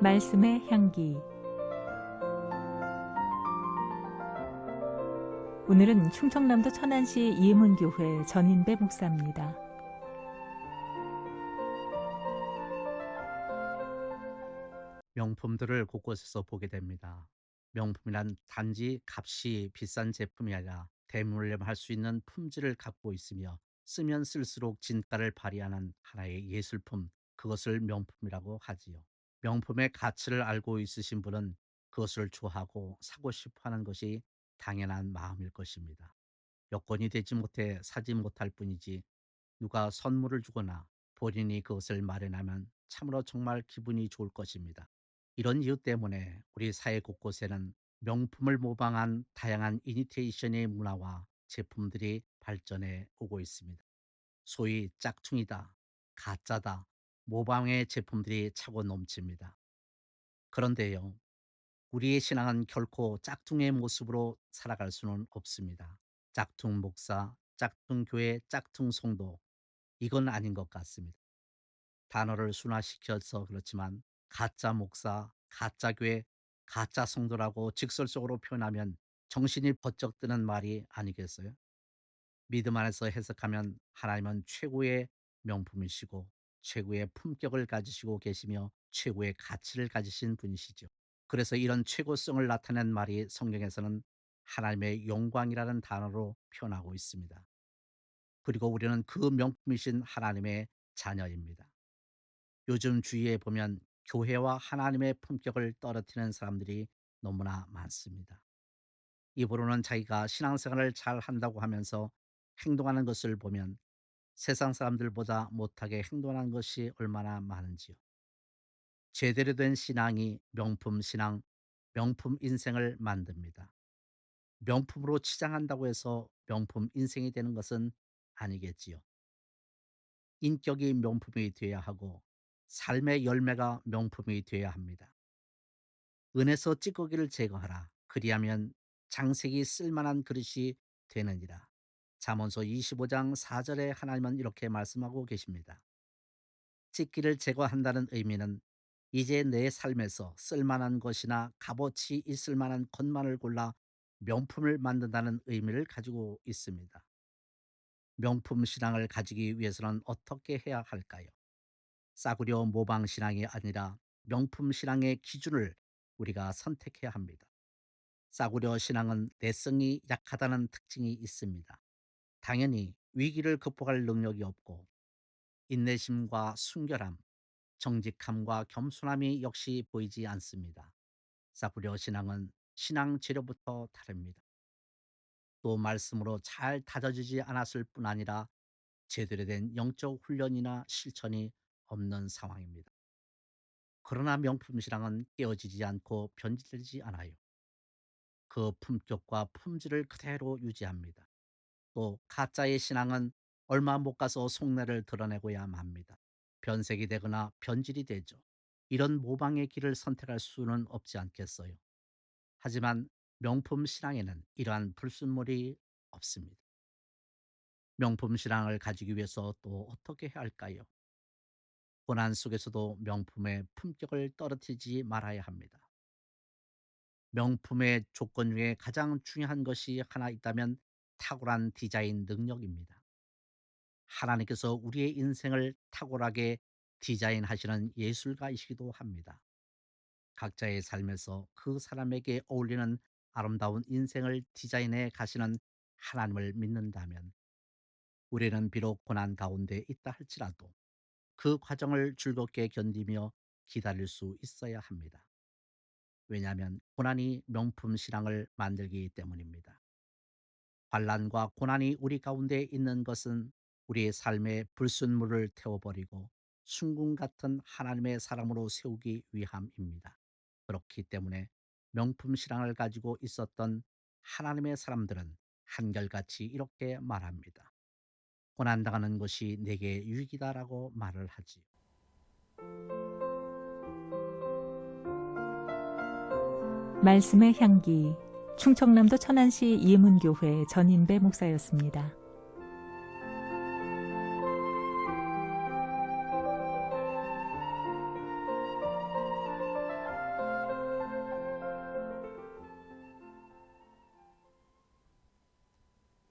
말씀의 향기 오늘은 충청남도 천안시 이문교회 전인배 목사입니다. 명품들을 곳곳에서 보게 됩니다. 명품이란 단지 값이 비싼 제품이 아니라 대물림할 수 있는 품질을 갖고 있으며 쓰면 쓸수록 진가를 발휘하는 하나의 예술품, 그것을 명품이라고 하지요. 명품의 가치를 알고 있으신 분은 그것을 좋아하고 사고 싶어 하는 것이 당연한 마음일 것입니다. 여건이 되지 못해 사지 못할 뿐이지 누가 선물을 주거나 본인이 그것을 마련하면 참으로 정말 기분이 좋을 것입니다. 이런 이유 때문에 우리 사회 곳곳에는 명품을 모방한 다양한 이니테이션의 문화와 제품들이 발전해 오고 있습니다. 소위 짝퉁이다, 가짜다, 모방의 제품들이 차고 넘칩니다. 그런데요, 우리의 신앙은 결코 짝퉁의 모습으로 살아갈 수는 없습니다. 짝퉁 목사, 짝퉁 교회, 짝퉁 성도, 이건 아닌 것 같습니다. 단어를 순화시켜서 그렇지만 가짜 목사, 가짜 교회, 가짜 성도라고 직설적으로 표현하면 정신이 번쩍 드는 말이 아니겠어요? 믿음 안에서 해석하면 하나님은 최고의 명품이시고 최고의 품격을 가지시고 계시며 최고의 가치를 가지신 분이시죠. 그래서 이런 최고성을 나타낸 말이 성경에서는 하나님의 영광이라는 단어로 표현하고 있습니다. 그리고 우리는 그 명품이신 하나님의 자녀입니다. 요즘 주위에 보면 교회와 하나님의 품격을 떨어뜨리는 사람들이 너무나 많습니다. 입으로는 자기가 신앙생활을 잘 한다고 하면서 행동하는 것을 보면 세상 사람들보다 못하게 행동하는 것이 얼마나 많은지요. 제대로 된 신앙이 명품 신앙, 명품 인생을 만듭니다. 명품으로 치장한다고 해서 명품 인생이 되는 것은 아니겠지요. 인격이 명품이 되어야 하고 삶의 열매가 명품이 되어야 합니다. 은에서 찌꺼기를 제거하라. 그리하면 장색이 쓸만한 그릇이 되느니라. 잠언서 25장 4절에 하나님은 이렇게 말씀하고 계십니다. 찌기를 제거한다는 의미는 이제 내 삶에서 쓸만한 것이나 값어치 있을 만한 것만을 골라 명품을 만든다는 의미를 가지고 있습니다. 명품 신앙을 가지기 위해서는 어떻게 해야 할까요? 싸구려 모방 신앙이 아니라 명품 신앙의 기준을 우리가 선택해야 합니다. 싸구려 신앙은 내성이 약하다는 특징이 있습니다. 당연히 위기를 극복할 능력이 없고 인내심과 순결함, 정직함과 겸손함이 역시 보이지 않습니다. 싸구려 신앙은 신앙 재료부터 다릅니다. 또 말씀으로 잘 다져지지 않았을 뿐 아니라 제대로 된 영적 훈련이나 실천이 없는 상황입니다. 그러나 명품 신앙은 깨어지지 않고 변질되지 않아요. 그 품격과 품질을 그대로 유지합니다. 또 가짜의 신앙은 얼마 못 가서 속내를 드러내고야 맙니다. 변색이 되거나 변질이 되죠. 이런 모방의 길을 선택할 수는 없지 않겠어요. 하지만 명품 신앙에는 이러한 불순물이 없습니다. 명품 신앙을 가지기 위해서 또 어떻게 해야 할까요? 고난 속에서도 명품의 품격을 떨어뜨리지 말아야 합니다. 명품의 조건 중에 가장 중요한 것이 하나 있다면 탁월한 디자인 능력입니다. 하나님께서 우리의 인생을 탁월하게 디자인하시는 예술가이시기도 합니다. 각자의 삶에서 그 사람에게 어울리는 아름다운 인생을 디자인해 가시는 하나님을 믿는다면 우리는 비록 고난 가운데 있다 할지라도 그 과정을 즐겁게 견디며 기다릴 수 있어야 합니다. 왜냐하면 고난이 명품 신앙을 만들기 때문입니다. 환란과 고난이 우리 가운데 있는 것은 우리의 삶의 불순물을 태워버리고 순금 같은 하나님의 사람으로 세우기 위함입니다. 그렇기 때문에 명품 신앙을 가지고 있었던 하나님의 사람들은 한결같이 이렇게 말합니다. 고난당하는 것이 내게 유익이다라고 말을 하지요. 말씀의 향기 충청남도 천안시 이문교회 전인배 목사였습니다.